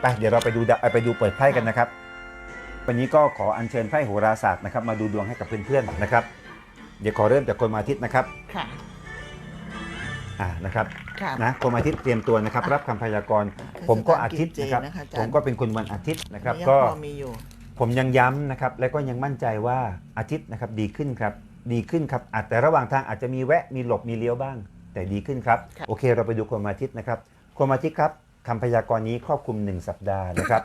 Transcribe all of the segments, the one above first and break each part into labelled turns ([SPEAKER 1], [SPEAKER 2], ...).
[SPEAKER 1] ไปเดี๋ยวเราไปดูไปดูเปิดไพ่กันนะครับ วันนี้ก็ขออัญเชิญไพ่โหราศาสตร์นะครับ มาดูดวงให้กับเพื่อนๆนะครับ เดี๋ยวขอเริ่มจากคนมาทิตย์นะครับค่ะอ่านะครับนะคนอาทิตย์เตรียมตัวนะครับ รับคำพยากรณ์ ผมก็อาทิตย์นะครับผมก็เป็นคนวันอาทิตย์นะครับ ก็ผมยังย้ำนะครับ และก็ยังมั่นใจว่าอาทิตย์นะครับดีขึ้นครับ ดีขึ้นครับอาจแต่ระหว่างทางอาจจะมีแวะมีหลบมีเลี้ยวบ้าง แต่ดีขึ้นครับโอเคเราไปดูคนอาทิตย์นะครับ คนอาทิตย์ครับคำพยากรณ์นี้ครอบคลุม 1 สัปดาห์นะครับ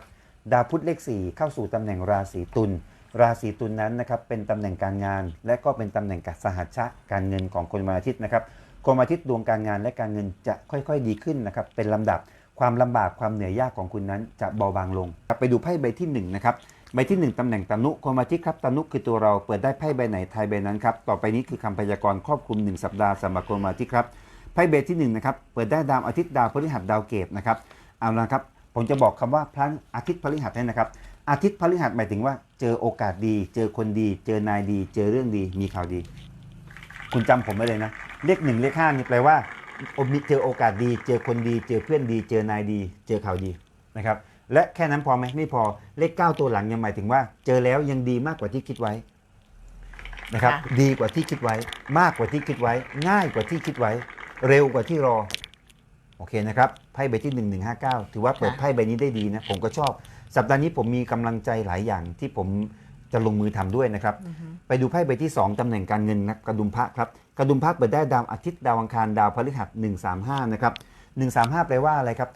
[SPEAKER 1] ดาวพุธเลข4 เข้าสู่ตำแหน่งราศีตุล ราศีตุลนั้นนะครับเป็นตำแหน่งการงานและก็เป็นตำแหน่งกัสหัชชะการเงินของคนวันอาทิตย์นะครับคนวันอาทิตย์ดวงการงานและการเงินจะค่อยๆดีขึ้นนะครับ เป็นลำดับความลำบากความเหนื่อยยากของคุณนั้นจะเบาบางลงไปดูไพ่ใบที่ 1 นะครับ ใบที่ 1ตำแหน่งตานุคนวันอาทิตย์ครับตานุคือตัวเราเปิดได้ไพ่ใบไหนทายใบนั้นครับ ต่อไปนี้คือคำพยากรณ์ครอบคลุม 1 สัปดาห์สำหรับคนวันอาทิตย์ครับไพ่เบสที่1นะครับ เปิดได้ดาวอาทิตย์ดาวพฤหัสดาวเกตนะครับเอาละครับผมจะบอกคำว่าพระอาทิตย์พฤหัสให้นะครับอาทิตย์พฤหัสหมายถึงว่าเจอโอกาสดี เจอคนดี เจอนายดี เจอเรื่องดี มีข่าวดี คุณจำผมไว้เลยนะเลขหนึ่งเลขห้านี่แปลว่าเจอโอกาสดี เจอคนดีเจอเพื่อนดี เจอนายดี เจอข่าวดีนะครับและแค่นั้นพอไหมไม่พอเลข 9 ตัวหลังยังหมายถึงว่า เจอแล้วยังดีมากกว่าที่คิดไว้นะครับดีกว่าที่คิดไว้ มากกว่าที่คิดไว้ ง่ายกว่าที่คิดไว้เร็วกว่าที่รอ โอเคนะครับไพ่ใบที่ 1159 ถือว่าเปิดไพ่ใบนี้ได้ดีนะ ผมก็ชอบสัปดาห์นี้ผมมีกำลังใจหลายอย่างที่ผมจะลงมือทำด้วยนะครับไปดูไพ่ใบที่ 2ตำแหน่งการเงินนะกระดุมพระครับ กระดุมพระเปิดได้ดาวอาทิตย์ดาวอังคารดาวพฤหัส135นะครับ135 แปลว่าอะไรครับ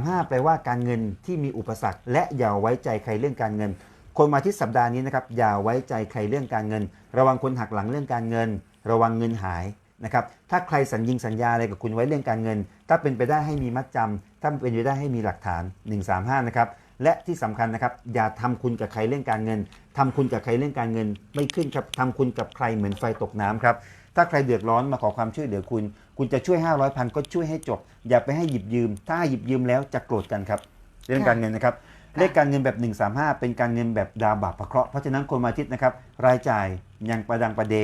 [SPEAKER 1] 135 แปลว่าการเงินที่มีอุปสรรค และอย่าไว้ใจใครเรื่องการเงิน คนมาที่สัปดาห์นี้นะครับอย่าไว้ใจใครเรื่องการเงิน ระวังคนหักหลังเรื่องการเงิน ระวังเงินหายนะครับถ้าใครสัญญิงสัญญาอะไรกับคุณไว้เรื่องการเงิน ถ้าเป็นไปได้ให้มีมัดจำ ถ้าเป็นไปได้ให้มีหลักฐาน 135 นะครับ และที่สำคัญนะครับอย่าทำคุณกับใครเรื่องการเงิน ทำคุณกับใครเรื่องการเงิน ไม่ขึ้นครับทำคุณกับใครเหมือนไฟตกน้ำครับถ้าใครเดือดร้อนมาขอความช่วยเหลือคุณ คุณจะช่วย500พันก็ช่วยให้จบอย่าไปให้หยิบยืม ถ้าหยิบยืมแล้วจะโกรธกันครับ เรื่องการเงินนะครับเลขการเงินแบบ 135 เป็นการเงินแบบดาวบาปพระเคราะห์เพราะฉะนั้นคนมาทิตย์นะครับรายจ่ายยังประดังประเด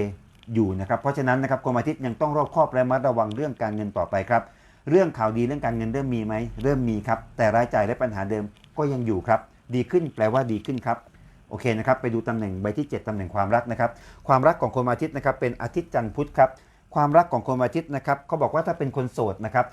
[SPEAKER 1] อยู่นะครับเพราะฉะนั้นนะครับกรมอาทิตย์ยังต้องรอบคอบและมัดระวังเรื่องการเงินต่อไปครับ เรื่องข่าวดีเรื่องการเงินเริ่มมีไหม เริ่มมีครับแต่รายจ่ายและปัญหาเดิมก็ยังอยู่ครับ ดีขึ้นแปลว่าดีขึ้นครับโอเคนะครับ ไปดูตำแหน่ง ใบที่ 7 ตำแหน่งความรักนะครับ ความรักของคนอาทิตย์นะครับ เป็นอาทิตย์จันทร์พุธครับ ความรักของคนอาทิตย์นะครับเขาบอกว่าถ้าเป็นคนโสดนะครับ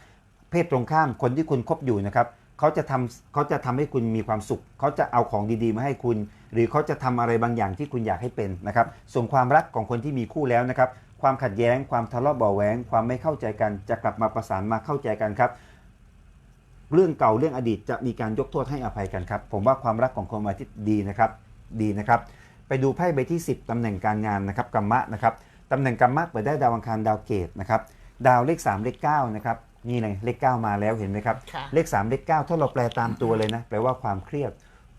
[SPEAKER 1] เพศตรงข้ามคนที่คุณคบอยู่นะครับเขาจะทำเขาจะทำให้คุณมีความสุข เขาจะเอาของดีๆ มาให้คุณ หรือเขาจะทำอะไรบางอย่างที่คุณอยากให้เป็นนะครับ ส่วนความรักของคนที่มีคู่แล้วนะครับ ความขัดแย้งความทะเลาะเบาแหวงความไม่เข้าใจกันจะกลับมาประสานมาเข้าใจกันครับ เรื่องเก่าเรื่องอดีตจะมีการยกโทษให้อภัยกันครับ ผมว่าความรักของคนวันอาทิตย์ดีนะครับ ดีนะครับ ไปดูไพ่ใบที่ 10ตำแหน่งการงานนะครับกรรมะนะครับตำแหน่งกรรมะเปิดได้ดาวอังคารดาวเกตนะครับดาวเลข 3 เลข9 นะครับนี่ไงเลขเก้ามาแล้วเห็นไหมครับเลขสามเลขเก้าถ้าเราแปลตามตัวเลยนะแปลว่าความเครียด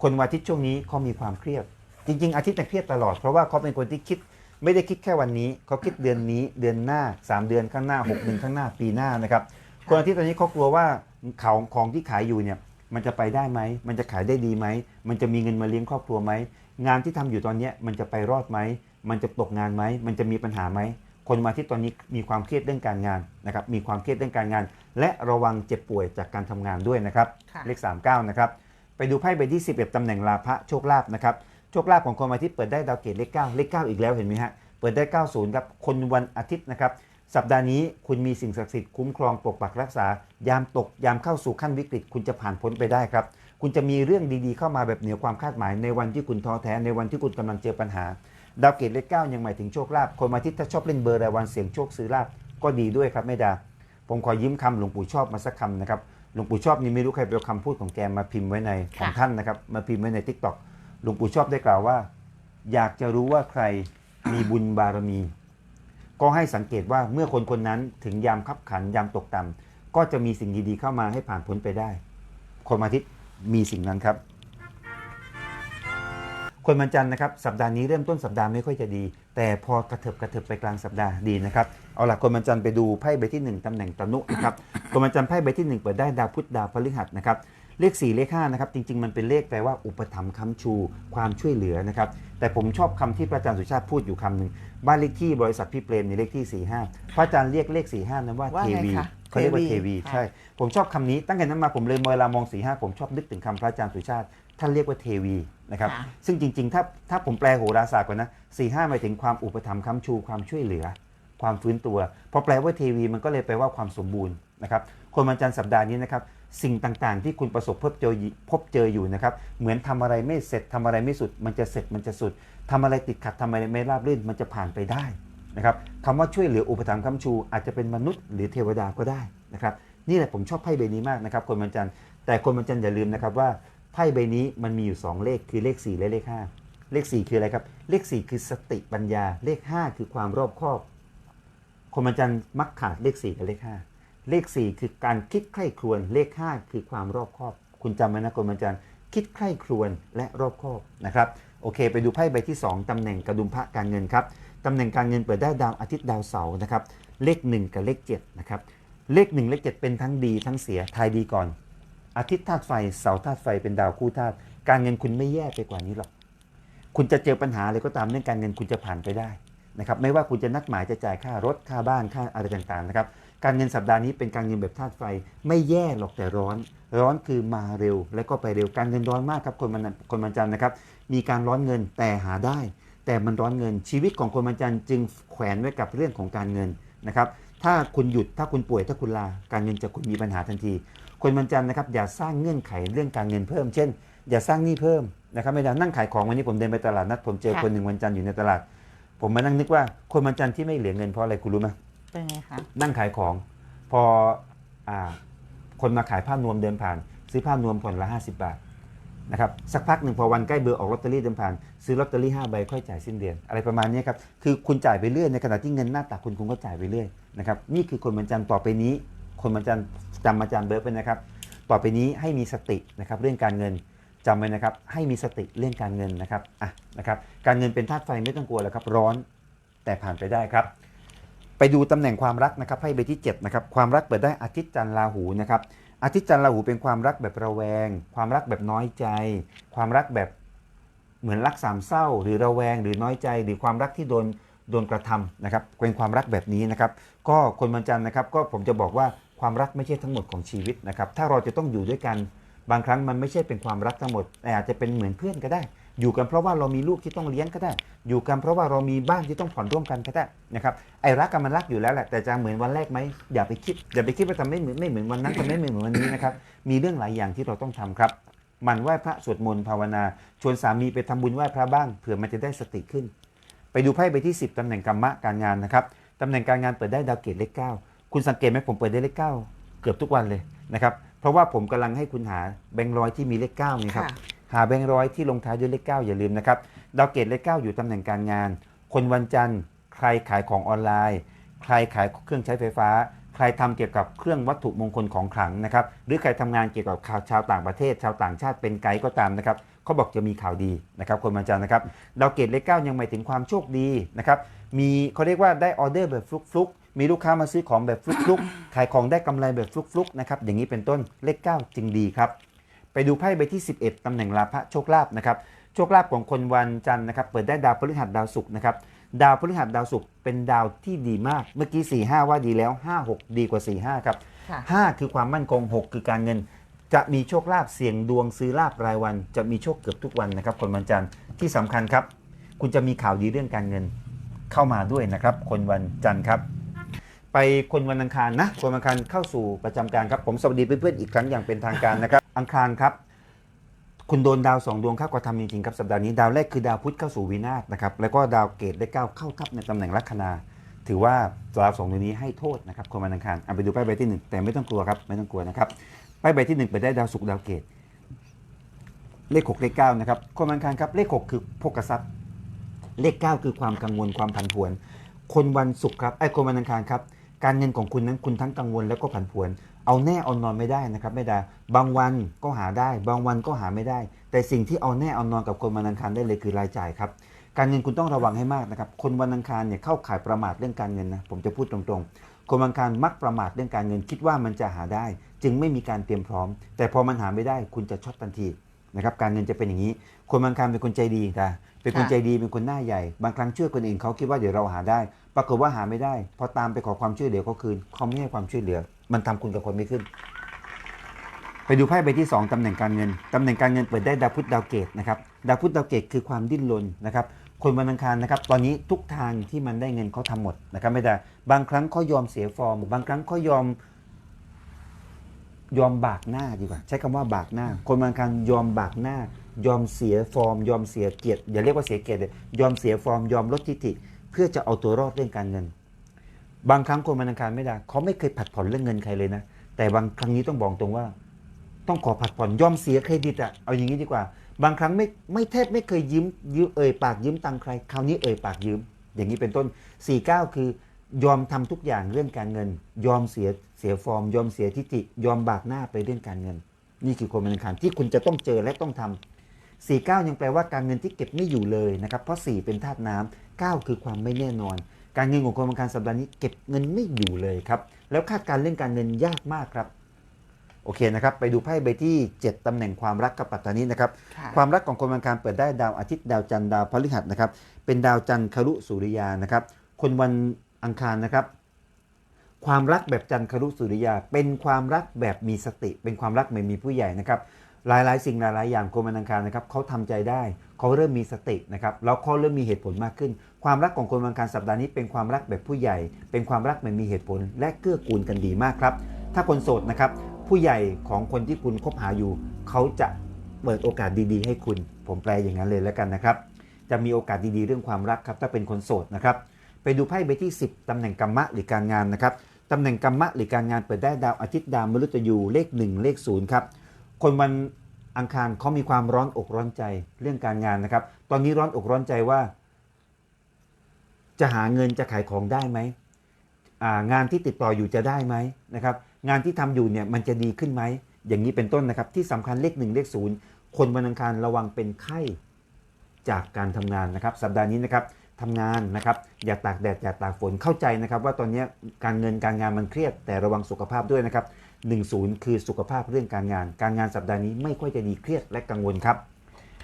[SPEAKER 1] คนวันอาทิตย์ช่วงนี้เขามีความเครียด จริงๆ อาทิตย์นเครียดตลอดเพราะว่าเขาเป็นคนที่คิดไม่ได้คิดแค่วันนี้เขาคิดเดือนนี้เดือนหน้าสามเดือนข้างหน้าหกเดือนข้างหน้าปีหน้านะครับคนอาทิตย์ตอนนี้เขากลัวว่าเขาของที่ขายอยู่เนี่ยมันจะไปได้ไหมมันจะขายได้ดีไหมมันจะมีเงินมาเลี้ยงครอบครัวไหมงานที่ทำอยู่ตอนนี้มันจะไปรอดไหมมันจะตกงานไหมมันจะมีปัญหาไหมคนมาที่ตอนนี้มีความเครียดเรื่องการงานนะครับมีความเครียดเรื่องการงาน และระวังเจ็บป่วยจากการทำงานด้วยนะครับเลข 39 นะครับ ไปดูไพ่ใบที่11ตำแหน่งลาภะโชคลาภนะครับโชคลาภของคนมาที่เปิดได้ดาวเกตเลข9เลข 9 อีกแล้วเห็นไหมฮะ เปิดได้ 90ครับคนวันอาทิตย์นะครับสัปดาห์นี้คุณมีสิ่งศักดิ์สิทธิ์คุ้มครองปกปักรักษา ยามตกยามเข้าสู่ขั้นวิกฤต คุณจะผ่านพ้นไปได้ครับ คุณจะมีเรื่องดีๆเข้ามาแบบเหนือความคาดหมาย ในวันที่คุณท้อแท้ในวันที่คุณกำลังเจอปัญหาดาวเกตเลขเก้ายังหมายถึงโชคลาภคนมาทิศถ้าชอบเล่นเบอร์รายวันเสี่ยงโชคซื้อลาภก็ดีด้วยครับแม่ดา ผมขอยิ้มคำหลวงปู่ชอบมาสักคำนะครับหลวงปู่ชอบนี่ไม่รู้ใครเปเอาคำพูดของแกมาพิมพ์ไว้ในของท่านนะครับมาพิมพ์ไว้ในทิกตอกหลวงปู่ชอบได้กล่าวว่า อยากจะรู้ว่าใครมีบุญบารมี ก็ให้สังเกตว่าเมื่อคนคนนั้นถึงยามขับขันยามตกต่ำก็จะมีสิ่งดีๆเข้ามาให้ผ่านพ้นไปได้ คนมาทิศมีสิ่งนั้นครับคนวันจันทร์นะครับสัปดาห์นี้เริ่มต้นสัปดาห์ไม่ค่อยจะดี แต่พอกระเถิบกระเถิบไปกลางสัปดาห์ดีนะครับ เอาล่ะคนวันจันทร์ไปดูไพ่ใบที่ 1ตำแหน่งตนุนะครับ คนวันจันทร์ไพ่ใบที่1เปิดได้ดาวพุธดาวพฤหัสนะครับเลข4เลข5นะครับจริง ๆมันเป็นเลขแปลว่าอุปถัมภ์ค้ำชูความช่วยเหลือนะครับแต่ผมชอบคำที่พระอาจารย์สุชาติพูดอยู่คำหนึ่งบ้านเลขที่บริษัทพี่เปรมในเลขที่4 5พระอาจารย์เรียกเลข4 5 นั้นว่าเทวีเขาเรียกว่าเทวีใช่ผมชอบคำนี้ตั้งแต่นั้นมาผมเลยเวลามอง4 5ผมชอบนึกถึงคำพระอาจารย์สุชาติท่านเรียกว่าเทวีนะครับซึ่งจริง ๆ ถ้าถ้าผมแปลโหราศาสตร์ก่อนนะสี่ห้าหมายถึงความอุปถัมภ์คำชู ความช่วยเหลือ ความฟื้นตัวพอแปลว่าเทวี มันก็เลยแปลว่าความสมบูรณ์นะครับคนวันจันทร์สัปดาห์นี้นะครับสิ่งต่างๆ ที่คุณประสบพบเจอพบเจออยู่นะครับเหมือนทำอะไรไม่เสร็จทำอะไรไม่สุด มันจะเสร็จมันจะสุดทำอะไรติดขัดทำอะไรไม่ราบรื่น มันจะผ่านไปได้นะครับคำว่าช่วยเหลืออุปถัมภ์คำชู อาจจะเป็นมนุษย์ หรือเทวดาก็ได้นะครับนี่แหละผมชอบไพ่ใบนี้มากนะครับคนวันจันทร์แต่คนวันจันทร์อย่าลืมนะครับว่าไพ่ใบนี้มันมีอยู่ 2 เลขคือเลข 4 และเลข 5 เลข 4 คืออะไรครับ เลข 4 คือสติปัญญา เลข 5 คือความรอบคอบคนมันจันมักขาดเลข 4 กับเลข 5 เลข 4 คือการคิดไข้ครวนเลข5คือความรอบคอบ คุณจำไหมนะคนมันจันคิดไข้ครวนและรอบคอบนะครับ โอเค ไปดูไพ่ใบที่ 2ตำแหน่งกระดุมพระการเงินครับตำแหน่งการเงินเปิดได้ดาวอาทิตย์ดาวเสาร์นะครับ เลข 1 กับเลข7นะครับ เลข 1 เลข7 เป็นทั้งดีทั้งเสีย ทายดีก่อนอาทิตย์ธาตุไฟ เสาธาตุไฟเป็นดาวคู่ธาตุ การเงินคุณไม่แย่ไปกว่านี้หรอก คุณจะเจอปัญหาอะไรก็ตามเรื่องการเงินคุณจะผ่านไปได้นะครับไม่ว่าคุณจะนัดหมายจะจ่ายค่ารถค่าบ้านค่าอะไรต่างๆนะครับ การเงินสัปดาห์นี้เป็นการเงินแบบธาตุไฟไม่แย่หรอกแต่ร้อน ร้อนคือมาเร็ว และก็ไปเร็วการเงินร้อนมากครับ คนมันคนมันจันนะครับ มีการร้อนเงินแต่หาได้ แต่มันร้อนเงิน ชีวิตของคนมันจันจึงแขวนไว้กับเรื่องของการเงินนะครับถ้าคุณหยุดถ้าคุณป่วยถ้าคุณลา การเงินจะคุณมีปัญหาทันทีคนมันจำนะครับอย่าสร้างเงื่อนไขเรื่องการเงินเพิ่มเช่น อย่าสร้างหนี้เพิ่มนะครับไม่ได้นั่งขายของวันนี้ผมเดินไปตลาดนัดผมเจอคคนหนึ่งวันจันทร์อยู่ในตลาด ผมมานั่งนึกว่าคนวันจันทร์ที่ไม่เหลือเงินเพราะอะไรคุณรู้ไหมเป็นไงคะนั่งขายของพออ่าคนมาขายผ้านวมเดินผ่าน ซื้อผ้านวมผ่อนละ 50 บาทนะครับ สักพักหนึ่งพอวันใกล้เบอร์ออกลอตเตอรี่เดินผ่านซื้อลอตเตอรี่5ใบค่อยจ่ายสิ้นเดือนอะไรประมาณนี้ครับคือคุณจ่ายไปเรื่อยในขณะที่เงินหน้าตาคุณคุณก็จ่ายไปเรื่อยนะครับนี่คือคนวันจันทร์ต่อไปนี้คนมาจันจำมาจันเบิร์ดไปนะครับ ต่อไปนี้ให้มีสตินะครับเรื่องการเงินจำไว้นะครับให้มีสติเรื่องการเงินนะครับอ่ะนะครับ การเงินเป็นธาตุไฟไม่ต้องกลัวแล้วครับร้อนแต่ผ่านไปได้ครับ ไปดูตำแหน่งความรักนะครับให้ไปที่7นะครับความรักเปิดได้ อาทิตย์จันทร์ราหูนะครับอาทิตย์จันทร์ราหู เป็นความรักแบบระแวง ความรักแบบน้อยใจ ความรักแบบเหมือนรักสามเศร้าหรือระแวงหรือน้อยใจหรือความรักที่โดนโดนกระทำนะครับเป็นความรักแบบนี้นะครับ ก็คนบันจันนะครับก็ผมจะบอกว่าความรักไม่ใช่ทั้งหมดของชีวิตนะครับถ้าเราจะต้องอยู่ด้วยกันบางครั้งมันไม่ใช่เป็นความรักทั้งหมดแต่อาจจะเป็นเหมือนเพื่อนก็ได้ อยู่กันเพราะว่าเรามีลูกที่ต้องเลี้ยงก็ได้ อยู่กันเพราะว่าเรามีบ้านที่ต้องผ่อนร่วมกันก็ได้นะครับไอ้รักกันมันรักอยู่แล้วแหละ แต่จะเหมือนวันแรกไหมอย่าไปคิด อย่าไปคิดว่าทำไม่เหมือนไม่เหมือนวันนั้นทำไม่เหมือนวันนี้นะครับมีเรื่องหลายอย่างที่เราต้องทำครับมันไหว้พระสวดมนต์ภาวนา ชวนสามีไปทำบุญไหว้พระบ้างเผื่อมันจะได้สติขึ้น ไปดูไพ่ใบที่ 10 ตำแหน่งกรรมะการงานนะครับตำแหน่งการงานเปิดได้ดาวเกตเลขาคุณสังเกตไหมผมเปิดได้เลขเก้าเกือบทุกวันเลยนะครับเพราะว่าผมกำลังให้คุณหาแบงค์ร้อยที่มีเลขเก้านี่ครับหาแบงค์ร้อยที่ลงท้ายด้วยเลขเก้าอย่าลืมนะครับดาวเกตเลขเก้าอยู่ตำแหน่งการงาน คนวันจันทร์ใครขายของออนไลน์ใครขายเครื่องใช้ไฟฟ้าใครทำเกี่ยวกับเครื่องวัตถุมงคลของขลังนะครับหรือใครทำงานเกี่ยวกับข่าวชาวต่างประเทศชาวต่างชาติเป็นไกด์ก็ตามนะครับเขาบอกจะมีข่าวดีนะครับคนวันจันทร์นะครับดาวเกตเลขเก้ายังหมายถึงความโชคดีนะครับมีเขาเรียกว่าได้ออเดอร์แบบฟลุกมีลูกค้ามาซื้อของแบบฟลุกๆ ขายของได้กำไรแบบฟลุก ๆ นะครับ อย่างนี้เป็นต้น เลข 9จึงดีครับ ไปดูไพ่ใบที่ 11 ตำแหน่งลาภะโชคลาภนะครับ โชคลาภของคนวันจันทร์นะครับ เปิดได้ดาวพฤหัสดาวศุกร์นะครับ ดาวพฤหัสดาวศุกร์เป็นดาวที่ดีมาก เมื่อกี้ 4 5 ว่าดีแล้ว 5 6 ดีกว่า 4 5 ครับ 5 คือความมั่นคง 6 คือการเงิน จะมีโชคลาภเสี่ยงดวงซื้อลาภรายวัน จะมีโชคเกือบทุกวันนะครับคนวันจันทร์ที่สำคัญครับ คุณจะมีข่าวดีเรื่องการเงินเข้ามาด้วยนะครับ คนวันจันทร์ครับไปคนวันอังคารนะคนวันอังคารเข้าสู่ประจำการครับผมสวัสดีเพื่อนๆอีกครั้งอย่างเป็นทางการนะครับอังคารครับคุณโดนดาวสองดวงคข้ากระทำจริงๆครับสัปดาห์นี้ดาวแรกคือดาวพุธเข้าสู่วินาศนะครับแล้วก็ดาวเกตได้ก้าวเข้าทับในตำแหน่งลัคนาถือว่าดาวสองดวงนี้ให้โทษนะครับคนวันอังคารเอาไปดูใบใบที่หนึ่งแต่ไม่ต้องกลัวครับ ไม่ต้องกลัวนะครับใบใบที่หนึ่งไปได้ดาวศุกร์ดาวเกต เลขหกเลขเก้านะครับคนวันอังคารครับเลขหกคือพกกระซย์ เลขเก้าคือความกังวลความผันผวน คนวันศุกร์ครับ ไอ้คนวันอังคารครับการเงินของคุณนั้นคุณทั้งกังวลแล้วก็ผันผวน เอาแน่เอานอนไม่ได้นะครับไม่ดาบางวันก็หาได้ บางวันก็หาไม่ได้ แต่สิ่งที่เอาแน่เอานอนกับคนวันอังคารได้เลยคือรายจ่ายครับการเงินคุณต้องระวังให้มากนะครับคนวันอังคารเนี่ยเข้าข่ายประมาทเรื่องการเงินนะผมจะพูดตรงๆ คนวันอังคารมักประมาทเรื่องการเงินคิดว่ามันจะหาได้ จึงไม่มีการเตรียมพร้อม แต่พอมันหาไม่ได้ คุณจะช็อตทันทีนะครับการเงินจะเป็นอย่างนี้ คนบังคารเป็นคนใจดีค่ะเป็นคนใจดี เป็นคนหน้าใหญ่บางครั้งช่วยคนอื่นเขาคิดว่าเดี๋ยวเราหาได้ปรากฏว่าหาไม่ได้พอตามไปขอความช่วยเหลือเขาคืนเขาไม่ให้ความช่วยเหลือ มันทำคุณกับคนไม่ขึ้นไปดูไพ่ใบที่2ตำแหน่งการเงิน ตำแหน่งการเงิน เปิดได้ดาวพุธดาวเกตนะครับดาวพุธดาวเกต คือความดิ้นรนนะครับคนวันอังคารนะครับตอนนี้ทุกทางที่มันได้เงินเขาทำหมดนะครับไม่ได้บางครั้งเขายอมเสียฟอร์มบางครั้งเขายอมยอมบากหน้าดีกว่าใช้คำว่าบากหน้า คนบางครั้งยอมบากหน้า ยอมเสียฟอร์ม ยอมเสียเกียรติอย่าเรียกว่าเสียเกียรติเลยยอมเสียฟอร์ม ยอมลดทิฐิเพื่อจะเอาตัวรอดเรื่องการเงิน บางครั้งคนมันังคารไม่ได้ เขาไม่เคยผัดผ่อนเรื่องเงินใครเลยนะ แต่บางครั้งนี้ต้องบอกตรงว่า ต้องขอผัดผ่อนยอมเสียเครดิตอะเอาอย่างนี้ดีกว่า บางครั้งไม่ ไม่แทบไม่เคยยืมยืมเอ่ยปากยืมตังใคร คราวนี้เอ่ยปากยืม อย่างนี้เป็นต้น49คือ ยอมทำทุกอย่างเรื่องการเงิน ยอมเสีย เสียฟอร์ม ยอมเสียทิฏฐิยอมบากหน้าไปเรื่องการเงิน นี่คือคนมันังคารที่คุณจะต้องเจอและต้องทำ49ยังแปลว่าการเงินที่เก็บไม่อยู่เลยนะครับ เพราะ4เป็นธาตุน้ำ9 คือความไม่แน่นอน การเงินของคนบางการสัปดาห์นี้เก็บเงินไม่อยู่เลยครับแล้วคาดการเรื่องการเงินยากมากครับโอเคนะครับ ไปดูไพ่ใบที่ 7ตำแหน่งความรักกับปัตตานีนะครับ ความรักของคนบางการเปิดได้ดาวอาทิตย์ดาวจันทร์ดาวพฤหัสนะครับ เป็นดาวจันทร์คารุสุริยานะครับ คนวันอังคารนะครับ ความรักแบบจันครุสุริยา เป็นความรักแบบมีสติ เป็นความรักไม่มีผู้ใหญ่นะครับหลาย ๆ สิ่งหลาย ๆ อย่างคนมันอังคารนะครับเขาทำใจได้เขาเริ่มมีสตินะครับแล้วเขาเริ่มมีเหตุผลมากขึ้น ความรักของคนมัังคารสัปดาห์นี้เป็นความรักแบบผู้ใหญ่ เป็นความรักแบบมีเหตุผลและเกื้อกูลกันดีมากครับถ้าคนโสดนะครับ ผู้ใหญ่ของคนที่คุณคบหาอยู่เขาจะเปิดโอกาสดี ๆ ให้คุณ ผมแปลอย่างนั้นเลยแล้วกันนะครับ จะมีโอกาสดี ๆ เรื่องความรักครับถ้าเป็นคนโสดนะครับไปดูไพ่ใบที่ 10ตำแหน่งกรรมะหรือการงานนะครับตำแหน่งกรรมะ หรือการงานเปิดได้ดาวอาทิตย์ดาวมฤตยูเลข 1 เลข0ครับคนวันอังคารเขามีความร้อนอกร้อนใจเรื่องการงานนะครับ ตอนนี้ร้อนอกร้อนใจว่า จะหาเงินจะขายของได้ไหมงานที่ติดต่ออยู่จะได้ไหมนะครับ งานที่ทำอยู่เนี่ยมันจะดีขึ้นไหมอย่างนี้เป็นต้นนะครับ ที่สำคัญเลขหนึ่งเลขศูนย์คนวันอังคารระวังเป็นไข้จากการทำงานนะครับ สัปดาห์นี้นะครับทำงานนะครับ อย่าตากแดดอย่าตากฝนเข้าใจนะครับ ว่าตอนนี้การเงินการงานมันเครียด แต่ระวังสุขภาพด้วยนะครับ10คือสุขภาพเรื่องการงาน การงานสัปดาห์นี้ไม่ค่อยจะดีเครียดและกังวลครับ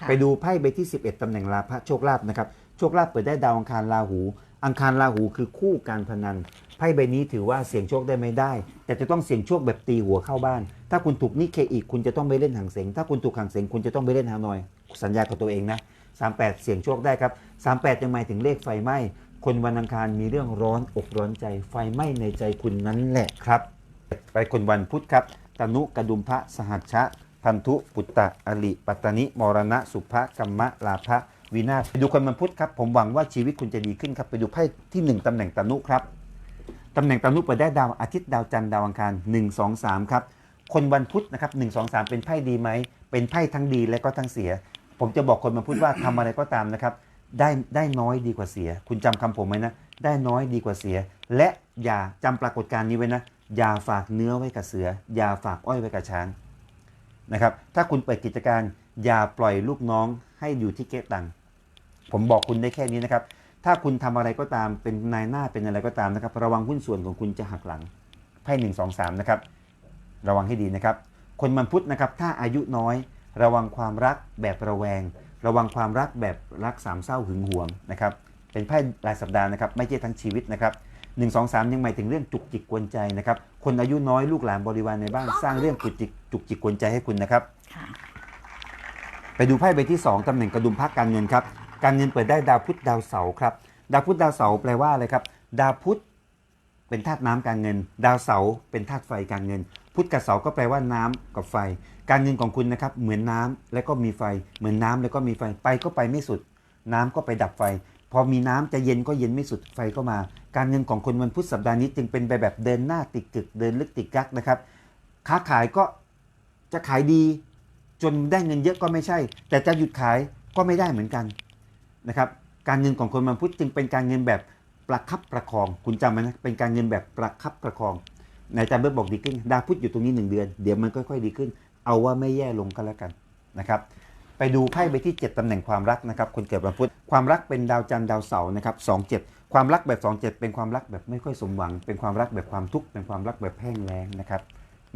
[SPEAKER 1] ไปดูไพ่ใบที่ 11ตำแหน่งลาภโชคลาภนะครับ โชคลาภเปิดได้ดาวอังคารราหู อังคารราหูคือคู่การพนันไพ่ใบนี้ถือว่าเสี่ยงโชคได้ไม่ได้ แต่จะต้องเสี่ยงโชคแบบตีหัวเข้าบ้าน ถ้าคุณถูกนิเคอีกคุณจะต้องไปเล่นหางเสงถ้าคุณถูกหางเสงคุณจะต้องไปเล่นฮานอย สัญญากับตัวเองนะ 38 เสี่ยงโชคได้ครับ 38 ยังหมายถึงเลขไฟไหม้คนวันอังคารมีเรื่องร้อนอกร้อนใจไฟไหม้ในใจคุณนั้นแหละครับไปคนวันพุธครับ ตนุ กระดุมพระ สหัชชะ พันธุ ปุตตะอลิปัตตนิ มรณะ สุภกรรมะลาภะวินาศไปดูคนวันพุธครับ ผมหวังว่าชีวิตคุณจะดีขึ้นครับ ไปดูไพ่ที่ 1 ตำแหน่งตนุครับ ตำแหน่งตนุเปิดได้ดาวอาทิตย์ดาวจันทร์ดาวอังคาร1 2 3ครับ คนวันพุธนะครับหนึ่งสองสามเป็นไพ่ดีไหมเป็นไพ่ทั้งดีและก็ทั้งเสีย ผมจะบอกคนวันพุธว่าทำอะไรก็ตามนะครับได้ได้น้อยดีกว่าเสีย คุณจำคำผมไหมนะได้น้อยดีกว่าเสีย และอย่าจำปรากฏการณ์นี้ไว้นะอย่าฝากเนื้อไว้กับเสือ อย่าฝากอ้อยไว้กับช้าง นะครับ ถ้าคุณเปิดกิจการ อย่าปล่อยลูกน้องให้อยู่ที่เก๊ตัง ผมบอกคุณได้แค่นี้นะครับ ถ้าคุณทำอะไรก็ตาม เป็นนายหน้าเป็นอะไรก็ตามนะครับ ระวังหุ้นส่วนของคุณจะหักหลัง ไพ่หนึ่งสองสามนะครับ ระวังให้ดีนะครับ คนมันพุทธนะครับ ถ้าอายุน้อยระวังความรักแบบระแวง ระวังความรักแบบรักสามเศร้าหึงหวงนะครับ เป็นไพ่รายสัปดาห์นะครับ ไม่ใช่ทั้งชีวิตนะครับ1 2 3ยังหมายถึงเรื่องจุกจิกกวนใจนะครับ คนอายุน้อยลูกหลานบริวารในบ้านสร้างเรื่องจุกจิกจุกจิกกวนใจให้คุณนะครับ ไปดูไพ่ใบที่2ตำแหน่งกระดุมพักการเงินครับ การเงินเปิดได้ดาวพุธดาวเสาร์ครับ ดาวพุธดาวเสาร์แปลว่าอะไรครับ ดาวพุธเป็นธาตุน้ำการเงิน ดาวเสาเป็นธาตุไฟการเงิน พุธกับเสาก็แปลว่าน้ำกับไฟ การเงินของคุณนะครับเหมือนน้ำแล้วก็มีไฟ เหมือนน้ำแล้วก็มีไฟไปก็ไปไม่สุด น้ำก็ไปดับไฟ พอมีน้ำจะเย็นก็เย็นไม่สุดไฟก็มาการเงินของคนวันพุธสัปดาห์นี้จึงเป็นไปแบบเดินหน้าติดกึกเดินลึกติดกักนะครับ ค้าขายก็จะขายดีจนได้เงินเยอะก็ไม่ใช่ แต่จะหยุดขายก็ไม่ได้เหมือนกันนะครับ การเงินของคนวันพุธจึงเป็นการเงินแบบประคับประคองคุณจำมันนะเป็นการเงินแบบประคับประคองนายจามเบิร์บอกดีขึ้นดาวพุธอยู่ตรงนี้ 1 เดือนเดี๋ยวมันค่อยๆดีขึ้นเอาว่าไม่แย่ลงก็แล้วกันนะครับไปดูไพ่ไปที่7ตำแหน่งความรักนะครับคนเกิดวันพุธความรักเป็นดาวจันทร์ดาวเสาร์นะครับสองเจ็ดความรักแบบ 27 เป็นความรักแบบไม่ค่อยสมหวัง เป็นความรักแบบความทุกข์ เป็นความรักแบบแห้งแล้งนะครับ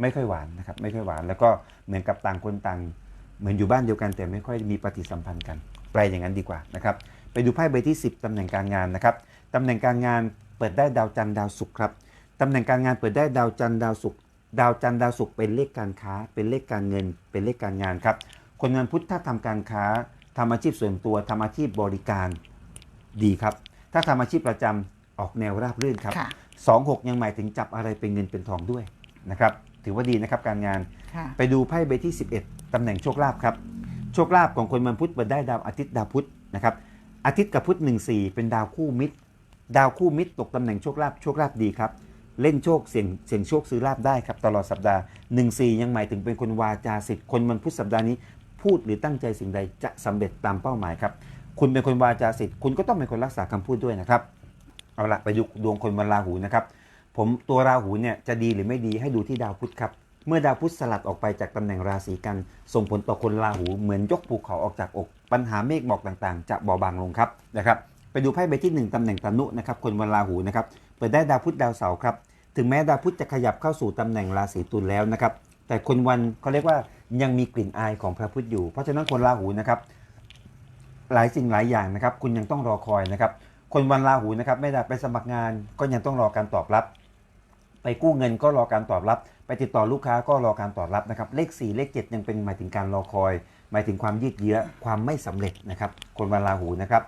[SPEAKER 1] ไม่ค่อยหวานนะครับ ไม่ค่อยหวานแล้วก็เหมือนกับต่างคนต่าง เหมือนอยู่บ้านเดียวกันแต่ไม่ค่อยมีปฏิสัมพันธ์กันแปลอย่างนั้นดีกว่านะครับไปดูไพ่ใบที่ 10ตำแหน่งการงานนะครับตำแหน่งการงานเปิดได้ดาวจันทร์ดาวศุกร์ครับตำแหน่งการงานเปิดได้ดาวจันทร์ดาวศุกร์ดาวจันทร์ดาวศุกร์เป็นเลขการค้า เป็นเลขการเงินเป็นเลขการงานครับคนงานพุทธถ้าทำการค้าทำอาชีพส่วนตัวทำอาชีพบริการดีครับถ้าทำอาชีพประจำออกแนวราบรื่นครับสองหกยังหมายถึงจับอะไรเป็นเงินเป็นทองด้วยนะครับถือว่าดีนะครับการงานไปดูไพ่ใบที่ 11 ตำแหน่งโชคลาภครับ โชคลาภของคนมันพุธมาได้ดาวอาทิตย์ดาวพุธนะครับอาทิตย์กับพุธ1่เป็นดาวคู่มิตร ดาวคู่มิตรตกตำแหน่งโชคลาภโชคลาภดีครับ เล่นโชค เสี่ยงเสี่ยงโชคซื้อลาบได้ครับตลอดสัปดาห์1่ยังหมายถึงเป็นคนวาจาสิทธิ์คนมันพุธสัปดาห์นี้พูดหรือตั้งใจสิ่งใดจะสำเร็จตามเป้าหมายครับคุณเป็นคนวาจาสิทธิ์คุณก็ต้องเป็นคนรักษาคำพูดด้วยนะครับ เอาละไปดูดวงคนวันราหูนะครับ ผมตัวราหูเนี่ย จะดีหรือไม่ดีให้ดูที่ดาวพุธครับ เมื่อดาวพุธสลัดออกไปจากตำแหน่งราศีกัน ส่งผลต่อคนราหู เหมือนยกภูเขาออกจากอก ปัญหาเมฆหมอกต่างๆ จะเบาบางลงครับนะครับไปดูไพ่ใบที่1ตำแหน่งตนุนะครับ คนวันราหูนะครับเปิดได้ดาวพุธดาวเสาร์ครับ ถึงแม้ดาวพุธจะขยับเข้าสู่ตำแหน่งราศีตุลแล้วนะครับ แต่คนวันเขาเรียกว่ายังมีกลิ่นอายของพระพุธอยู่ เพราะฉะนั้นคนราหูนะครับหลายสิ่งหลายอย่างนะครับคุณยังต้องรอคอยนะครับ คนวันลาหูนะครับ ไม่ได้ไปสมัครงานก็ยังต้องรอการตอบรับ ไปกู้เงินก็รอการตอบรับ ไปติดต่อลูกค้าก็รอการตอบรับนะครับ เลข 4 เลข7ยังเป็นหมายถึงการรอคอย หมายถึงความยืดเยื้อความไม่สำเร็จนะครับ คนวันลาหูนะครับ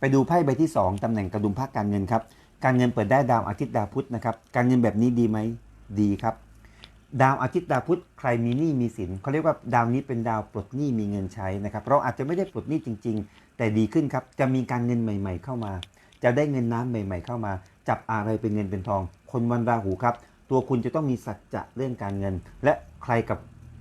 [SPEAKER 1] ไปดูไพ่ใบที่2ตำแหน่งกระดุมภาคการเงินครับการเงินเปิดได้ดาวอาทิตย์ดาวพุธนะครับ การเงินแบบนี้ดีไหมดีครับดาวอาทิตย์ดาวพุธ ใครมีหนี้มีสินเขาเรียกว่าดาวนี้เป็นดาวปลดหนี้มีเงินใช้นะครับเราอาจจะไม่ได้ปลดหนี้จริง ๆ แต่ดีขึ้นครับ จะมีการเงินใหม่ๆเข้ามา จะได้เงินน้ำใหม่ๆเข้ามา จับอะไรเป็นเงินเป็นทอง คนวันราหูครับ ตัวคุณจะต้องมีสัจจะเรื่องการเงิน และใครกับ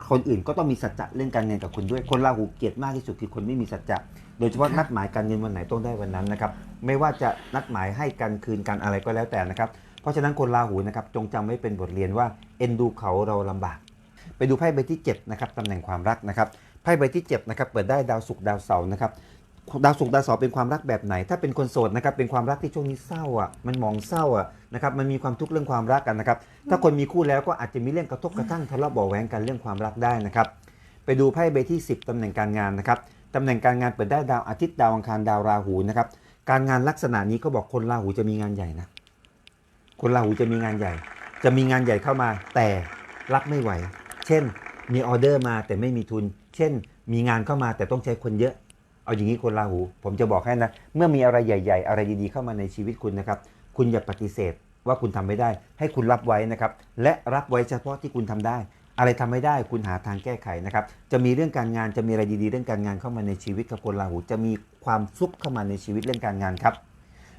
[SPEAKER 1] คนอื่นก็ต้องมีสัจจะเรื่องการเงินกับคุณด้วยคนราหูเกลียดมากที่สุดคือคนไม่มีสัจจะ โดยเฉพาะนัดหมายการเงินวันไหนต้องได้วันนั้นนะครับ ไม่ว่าจะนัดหมายให้กันคืนกันอะไรก็แล้วแต่นะครับเพราะฉะนั้นคนราหูนะครับจงจำไว้เป็นบทเรียนว่าเอ็นดูเขาเราลำบากไปดูไพ่ใบที่7นะครับตำแหน่งความรักนะครับไพ่ใบที่7นะครับเปิดได้ดาวศุกร์ดาวเสาร์นะครับดาวศุกร์ดาวเสาร์เป็นความรักแบบไหน ถ้าเป็นคนโสดนะครับเป็นความรักที่ช่วงนี้เศร้าอ่ะ มันมองเศร้าอ่ะนะครับมันมีความทุกข์เรื่องความรักกันนะครับถ้าคนมีคู่แล้วก็อาจจะมีเรื่องกระทบกระทั่งทะเลาะเบาแหวงกันเรื่องความรักได้นะครับไปดูไพ่ใบที่ 10ตำแหน่งการงานนะครับตำแหน่งการงานเปิดได้ดาวอาทิตย์ดาวอังคารดาวราหูนะครับการงานลักษณะนี้ก็บอกคนราหูจะมีงานใหญ่นะคนราหูจะมีงานใหญ่ จะมีงานใหญ่เข้ามาแต่รับไม่ไหว เช่น มีออเดอร์มาแต่ไม่มีทุน เช่น มีงานเข้ามาแต่ต้องใช้คนเยอะ เอาอย่างนี้คนราหู ผมจะบอกให้นะเมื่อมีอะไรใหญ่ ๆ อะไรดีๆเข้ามาในชีวิตคุณนะครับ คุณอย่าปฏิเสธว่าคุณทำไม่ได้ ให้คุณรับไว้นะครับและรับไว้เฉพาะที่คุณทำได้ อะไรทำไม่ได้คุณหาทางแก้ไขนะครับ จะมีเรื่องการงานจะมีอะไรดีๆเรื่องการงานเข้ามาในชีวิตกับคนราหู จะมีความซุบเข้ามาในชีวิตเรื่องการงานครับ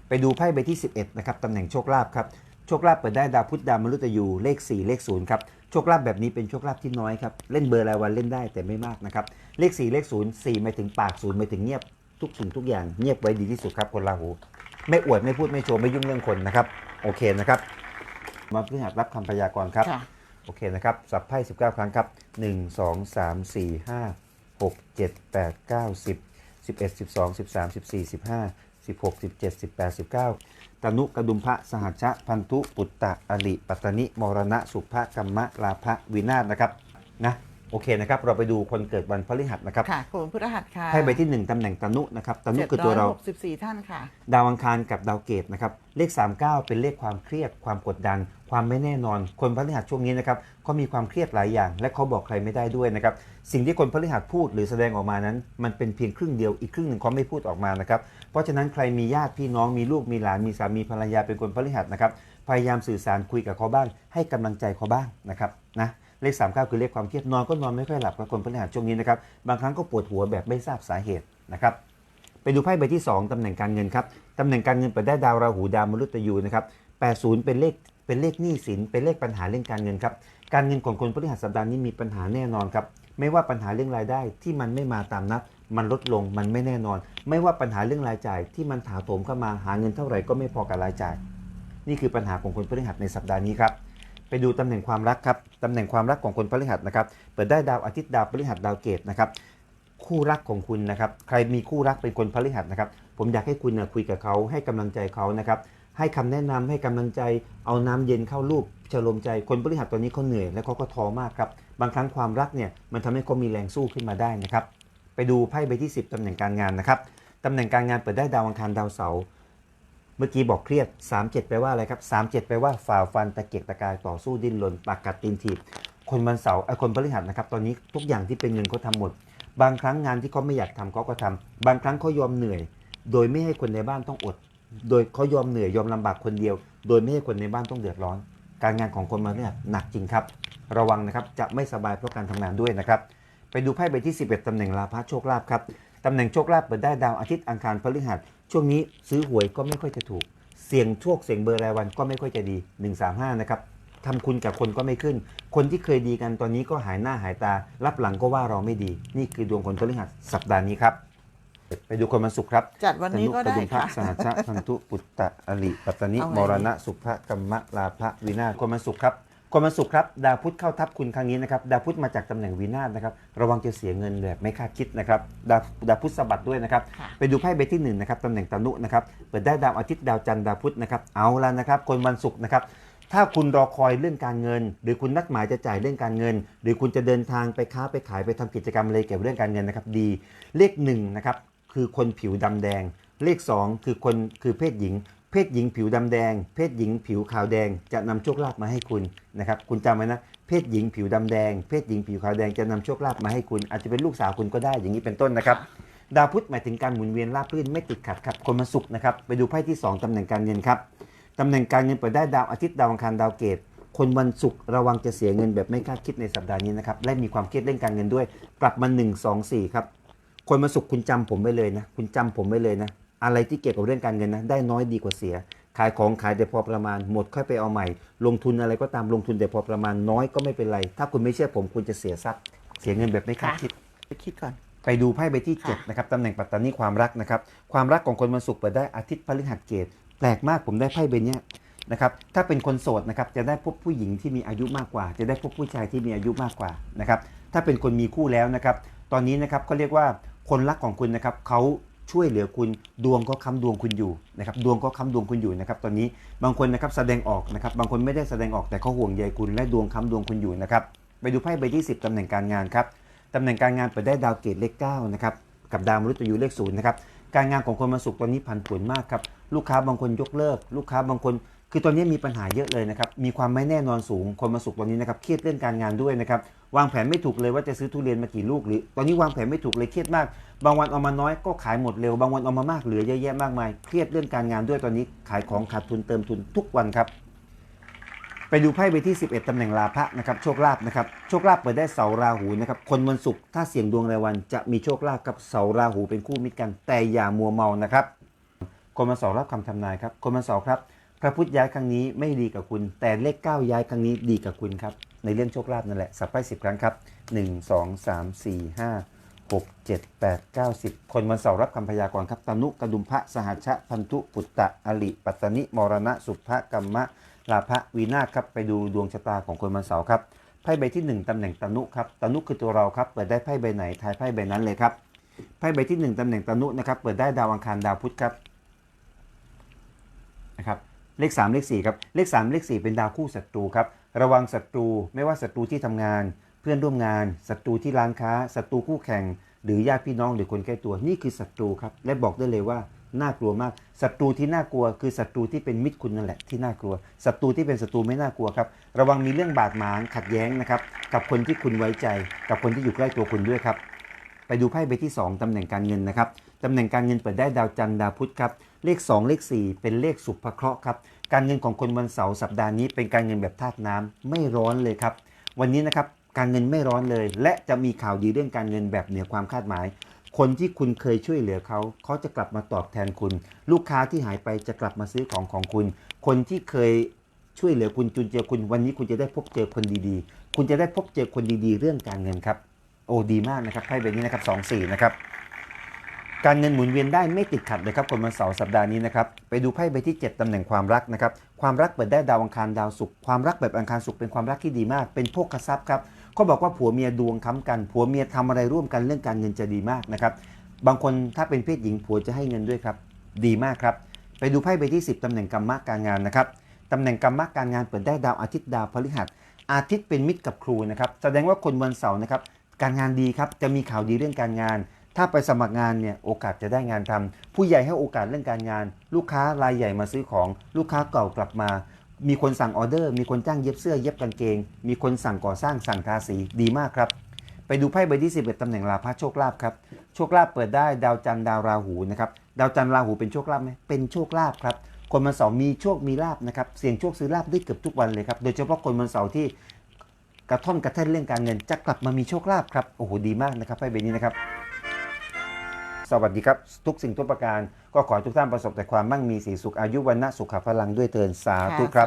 [SPEAKER 1] ไปดูไพ่ใบที่ 11 นะครับตำแหน่งโชคลาภครับโชคลาภเปิดได้ดาวพุธดาวมฤตยูเลข 4 เลข0ครับโชคลาภแบบนี้เป็นโชคลาภที่น้อยครับเล่นเบอร์รายวันเล่นได้แต่ไม่มากนะครับเลข4เลข0 4หมายถึงปาก0หมายถึงเงียบทุกสิ่งทุกอย่างเงียบไว้ดีที่สุดครับ คนราหู ไม่อวดไม่พูดไม่โชว์ไม่ยุ่งเรื่องคนนะครับโอเคนะครับ มาพื่อหัสรับคำพยากรณ์ครับโอเคนะครับสับไพ่19 ครั้งครับ 1 2 3 4 5 6 7 8 9 10 11 12 13 14 15 16 17 18 19 ตนุกดุมพระสหัชะ พันธุ ปุตตะอริปัตตนิ มรณะ สุภะ กรรมะลาภะวินาศนะครับนะโอเคนะครับเราไปดูคนเกิดวันพฤหัสนะครับ
[SPEAKER 2] ค่ะคนพฤหัสค่ะ
[SPEAKER 1] ให้ไปที่ 1ตำแหน่งตนุนะครับตนุคือตัวเรา64ท่านค่ะดาวอังคารกับดาวเกตนะครับเลข39 เป็นเลขความเครียดความกดดัน ความไม่แน่นอน คนพฤหัสช่วงนี้นะครับเขามีความเครียดหลายอย่าง และเขาบอกใครไม่ได้ด้วยนะครับ สิ่งที่คนพฤหัสพูดหรือแสดงออกมานั้น มันเป็นเพียงครึ่งเดียวอีกครึ่งหนึ่งเขาไม่พูดออกมานะครับ เพราะฉะนั้นใครมีญาติพี่น้องมีลูกมีหลานมีสามีภรรยาเป็นคนพฤหัสนะครับพยายามสื่อสารคุยกับเขาบ้าง ให้กำลังใจเขาบ้างนะครับนะเลขสามเก้าคือเลขความเครียดนอนก็นอนไม่ค่อยหลับกับคนพฤหัสช่วงนี้นะครับบางครั้งก็ปวดหัวแบบไม่ทราบสาเหตุนะครับ ไปดูไพ่ใบที่ 2ตำแหน่งการเงินครับตำแหน่งการเงินเปิดได้ดาวราหูดาวมฤตยูนะครับแปดศูนย์เป็นเลขเป็นเลขหนี้สิน เป็นเลขปัญหาเรื่องการเงินครับการเงินของคนพฤหัสสัปดาห์นี้มีปัญหาแน่นอนครับไม่ว่าปัญหาเรื่องรายได้ที่มันไม่มาตามนัดมันลดลงมันไม่แน่นอน ไม่ว่าปัญหาเรื่องรายจ่าย ที่มันถาโถมเข้ามาหาเงิน เท่าไหร่ก็ไม่พอกับรายจ่าย นี่คือปัญหาของคนพฤหัสในสัปดาห์นี้ครับไปดูตำแหน่งความรักครับตำแหน่งความรักของคนพฤหัสนะครับ เปิดได้ดาวอาทิตย์ดาวพฤหัสดาวเกตนะครับ คู่รักของคุณนะครับ ใครมีคู่รักเป็นคนพฤหัสนะครับ ผมอยากให้คุณนะคุยกับเขาให้กำลังใจเขานะครับให้คำแนะนำให้กำลังใจเอาน้ำเย็นเข้ารูปเฉลมใจคนพฤหัสตอนนี้เขาเหนื่อยและเขาก็ท้อมากครับบางครั้งความรักเนี่ยมันทำให้เขามีแรงสู้ขึ้นมาได้นะครับ ไปดูไพ่ใบที่ 10ตำแหน่งการงานนะครับตำแหน่งการงานเปิดได้ดาวอังคารดาวเสาร์เมื่อกี้บอกเครียด 37แปลว่าอะไรครับ37แปลว่าฝ่าฟันตะเกียกตะกายต่อสู้ดิ้นรนปากกัดตีนถีบ คนวันเสาร์คนพฤหัสนะครับตอนนี้ทุกอย่างที่เป็นเงินเขาทาหมด บางครั้งงานที่เขาไม่อยากทำเขาก็ทำ บางครั้งเขายอมเหนื่อย โดยไม่ให้คนในบ้านต้องอด โดยเขายอมเหนื่อย ยอมลำบากคนเดียว โดยไม่ให้คนในบ้านต้องเดือดร้อน การงานของคนาันี่ยหนักจริงครับ ระวังนะครับจะไม่สบายเพราะการทำงานด้วยนะครับไปดูไพ่ใบที่11ตำแหน่งลาภโชคลาภครับตำแหน่งโชคลาภเปิดได้ดาวอาทิตย์อังคารพฤหัสช่วงนี้ซื้อหวยก็ไม่ค่อยจะถูก เสี่ยงโชคเสี่ยงเบอร์รายวันก็ไม่ค่อยจะดี 135 นะครับ ทำคุณกับคนก็ไม่ขึ้น คนที่เคยดีกันตอนนี้ก็หายหน้าหายตา รับหลังก็ว่าเราไม่ดี นี่คือดวงคนพฤหัสสัปดาห์นี้ครับ ไปดูคนมันสุขครับ จัดวันนี้ก็ได้ค่ะสหัชะพันธุปุตตะอริปัตตนิ มรณะสุภะกรรมะลาภะวินาศคนมันสุขครับคนมาสุขครับดาวพุธเข้าทับคุณครั้งนี้นะครับดาวพุธมาจากตำแหน่งวีนาศนะครับระวังจะเสียเงินแบบไม่คาดคิดนะครับดาวดาวพุธสะบัดด้วยนะครับไปดูไพ่ใบที่หนึ่งนะครับตำแหน่งตนุนะครับเปิดได้ดาวอาทิตย์ดาวจันทร์ดาวพุธนะครับเอาละนะครับคนวันศุกร์นะครับถ้าคุณรอคอยเรื่องการเงิน หรือคุณนัดหมายจะจ่ายเรื่องการเงิน หรือคุณจะเดินทางไปค้าไปขายไปทำกิจกรรมอะไรเกี่ยวกับเรื่องการเงินนะครับดีเลขหนึ่งนะครับคือคนผิวดำแดงเลขสองคือคนคือเพศหญิงเพศหญิงผิวดำแดงเพศหญิงผิวขาวแดงจะนำโชคลาภมาให้คุณนะครับคุณจำไว้นะเพศหญิงผิวดำแดงเพศหญิงผิวขาวแดงจะนำโชคลาภมาให้คุณ อาจจะเป็นลูกสาวคุณก็ได้อย่างนี้เป็นต้นนะครับดาวพุธหมายถึงการหมุนเวียนราบรื่นไม่ติดขัดครับคนมาสุขนะครับไปดูไพ่ที่2ตำแหน่งการเงินครับตำแหน่งการเงินเปิดได้ดาวอาทิตย์ดาวอังคารดาวเกตคนวันศุกร์ระวังจะเสียเงินแบบไม่คาดคิดในสัปดาห์นี้นะครับและมีความเครียดเรื่องการเงินด้วยปรับมา1 2 4ครับคนมาสุขคุณจำผมไว้เลยนะคุณจำผมไว้เลยนะอะไรที่เกี่ยวกับเรื่องการเงินนะได้น้อยดีกว่าเสีย ขายของขายแต่พอประมาณหมดค่อยไปเอาใหม่ลงทุนอะไรก็ตามลงทุนแต่พอประมาณน้อยก็ไม่เป็นไร ถ้าคุณไม่เชื่อผม คุณจะเสียทรัพย์เสียเงินแบบไม่คาดคิดไปคิดก่อนไปดูไพ่ใบที่7นะครับตำแหน่งปัตตานีความรักนะครับ ความรักของคนวันศุกร์เปิดได้อาทิตย์พฤหัสเกตแปลกมากผมได้ไพ่ใบนี้นะครับถ้าเป็นคนโสดนะครับจะได้พบผู้หญิงที่มีอายุมากกว่า จะได้พบผู้ชายที่มีอายุมากกว่านะครับถ้าเป็นคนมีคู่แล้วนะครับตอนนี้นะครับก็เรียกว่าคนรักของคุณนะครับเขาช่วยเหลือคุณดวงก็ค้ำดวงคุณอยู่นะครับดวงก็ค้ำดวงคุณอยู่นะครับตอนนี้บางคนนะครับแสดงออกนะครับบางคนไม่ได้แสดงออกแต่เขาห่วงใยคุณและดวงค้ำดวงคุณอยู่นะครับไปดูไพ่ใบที่ 10ตำแหน่งการงานครับตำแหน่งการงานเปิดได้ดาวเกตเลข9นะครับกับดาวมฤตยูเลขศูนย์นะครับการงานของคนมาสุขตอนนี้ผันผวนมากครับลูกค้าบางคนยกเลิก ลูกค้าบางคนคือตอนนี้มีปัญหาเยอะเลยนะครับ มีความไม่แน่นอนสูง คนมาสุกตอนนี้นะครับ เครียดเรื่องการงานด้วยนะครับ วางแผนไม่ถูกเลยว่าจะซื้อทุเรียนมากี่ลูกหรือ ตอนนี้วางแผนไม่ถูกเลยเครียดมาก บางวันเอามาน้อยก็ขายหมดเร็ว บางวันเอามามากเหลือเยอะแยะมากมาย เครียดเรื่องการงานด้วยตอนนี้ ขายของขาดทุนเติมทุนทุกวันครับ ไปดูไพ่ใบที่ 11 ตำแหน่งลาภะนะครับ โชคลาภนะครับ โชคลาภเปิดได้เสาราหูนะครับ คนวันศุกร์ถ้าเสี่ยงดวงรายวันจะมีโชคลาภกับเสาราหู เป็นคู่มิตรกัน แต่อย่ามัวเมานะครับ คนวันเสาร์รับคำทำนายครับคนวันเสาร์ครับพระพุทธย้ายครั้งนี้ไม่ดีกับคุณ แต่เลข 9ย้ายครั้งนี้ดีกับคุณครับ ในเรื่องโชคลาภนั่นแหละ สับไพ่สิบครั้งครับ 1 2 3 4 5 6 7 8 9 10 คนวันเสาร์รับคำพยากรณ์ครับตนุ กระดุมพระสหชะ พันธุ ปุตตะ อริ ปัตตนิ มรณะ สุภกรรมะลาภะวีนาครับ ไปดูดวงชะตาของคนวันเสาร์ครับ ไพ่ใบที่1ตำแหน่งตนุครับตนุคือตัวเราครับ เปิดได้ไพ่ใบไหนทายไพ่ใบนั้นเลยครับ ไพ่ใบที่ 1ตำแหน่งตนุนะครับ เปิดได้ดาวอังคารดาวพุธครับนะครับเลข 3 เลข4ครับเลข 3 เลข 4 เป็นดาวคู่ศัตรูครับระวังศัตรูไม่ว่าศัตรูที่ทำงาน เพื่อนร่วมงานศัตรูที่ร้านค้าศัตรูคู่แข่ง หรือญาติพี่น้องหรือคนใกล้ตัวนี่คือศัตรูครับและบอกได้เลยว่าน่ากลัวมากศัตรูที่น่ากลัวคือศัตรูที่เป็นมิตรคุณนั่นแหละที่น่ากลัวศัตรูที่เป็นศัตรูไม่น่ากลัวครับ ระวังมีเรื่องบาดหมางขัดแย้งนะครับกับคนที่คุณไว้ใจ กับคนที่อยู่ใกล้ตัวคุณด้วยครับไปดูไพ่ใบที่2ตำแหน่งการเงินนะครับตำแหน่งการเงินเปิดได้ดาวจันทร์ดาวพุธครับ เลข 2 เลข 4 เป็นเลขสุภเคราะห์ครับ การเงินของคนวันเสาร์สัปดาห์นี้เป็นการเงินแบบธาตุน้ำไม่ร้อนเลยครับ วันนี้นะครับการเงินไม่ร้อนเลย และจะมีข่าวดีเรื่องการเงินแบบเหนือความคาดหมาย คนที่คุณเคยช่วยเหลือเขา เขาจะกลับมาตอบแทนคุณ ลูกค้าที่หายไปจะกลับมาซื้อของของคุณ คนที่เคยช่วยเหลือคุณจุนเจอคุณ วันนี้คุณจะได้พบเจอคนดีๆ คุณจะได้พบเจอคนดีๆ เรื่องการเงินครับโอ้ดี มากนะครับไพ่ใบนี้นะครับสองสี่นะครับการเงินหมุนเวียนได้ไม่ติดขัดเลยครับคนวันเสาร์สัปดาห์นี้นะครับไปดูไพ่ใบที่ 7ตำแหน่งความรักนะครับ ความรักเปิดได้ดาวอังคารดาวศุกร์ความรักแบบอังคารศุกร์เป็นความรักที่ดีมากเป็นพวกทรัพย์ครับเขาบอกว่าผัวเมียดวงค้ำกัน ผัวเมียทำอะไรร่วมกันเรื่องการเงินจะดีมากนะครับบางคนถ้าเป็นเพศหญิงผัวจะให้เงินด้วยครับดีมากครับไปดูไพ่ใบที่ 10ตำแหน่งกรรมการงานนะครับตำแหน่งกรรมการงานเปิดได้ดาวอาทิตย์ดาวพฤหัสอาทิตย์เป็นมิตรกับครูนะครับแสดงว่าคนวันเสาร์นะครับการงานดีครับจะมีข่าวดีเรื่องการงานถ้าไปสมัครงานเนี่ย โอกาสจะได้งานทำ ผู้ใหญ่ให้โอกาสเรื่องการงาน ลูกค้ารายใหญ่มาซื้อของลูกค้าเก่ากลับมา มีคนสั่งออเดอร์มีคนจ้างเย็บเสื้อเย็บกางเกง มีคนสั่งก่อสร้างสั่งทาสีดีมากครับ ไปดูไพ่ใบที่11ตำแหน่งลาภโชคลาภครับโชคลาภเปิดได้ดาวจันทร์ดาวราหูนะครับดาวจันทร์ราหูเป็นโชคลาภไหมเป็นโชคลาภครับ คนมันเสาร์มีโชคมีลาบนะครับเสี่ยงโชคซื้อลาบได้เกือบทุกวันเลยครับโดยเฉพาะคนมันเสาร์ที่ กระท่อมกระแท่นเรื่องการเงิน จะกลับมามีโชคลาภครับโอ้โหดีมากนะครับไพ่ใบนี้นะครับสวัสดีครับ ทุกสิ่งทุกประการก็ขอทุกท่านประสบแต่ความมั่งมีสีสุขอายุวันนะสุขพลังด้วยเตือนสาธุครับ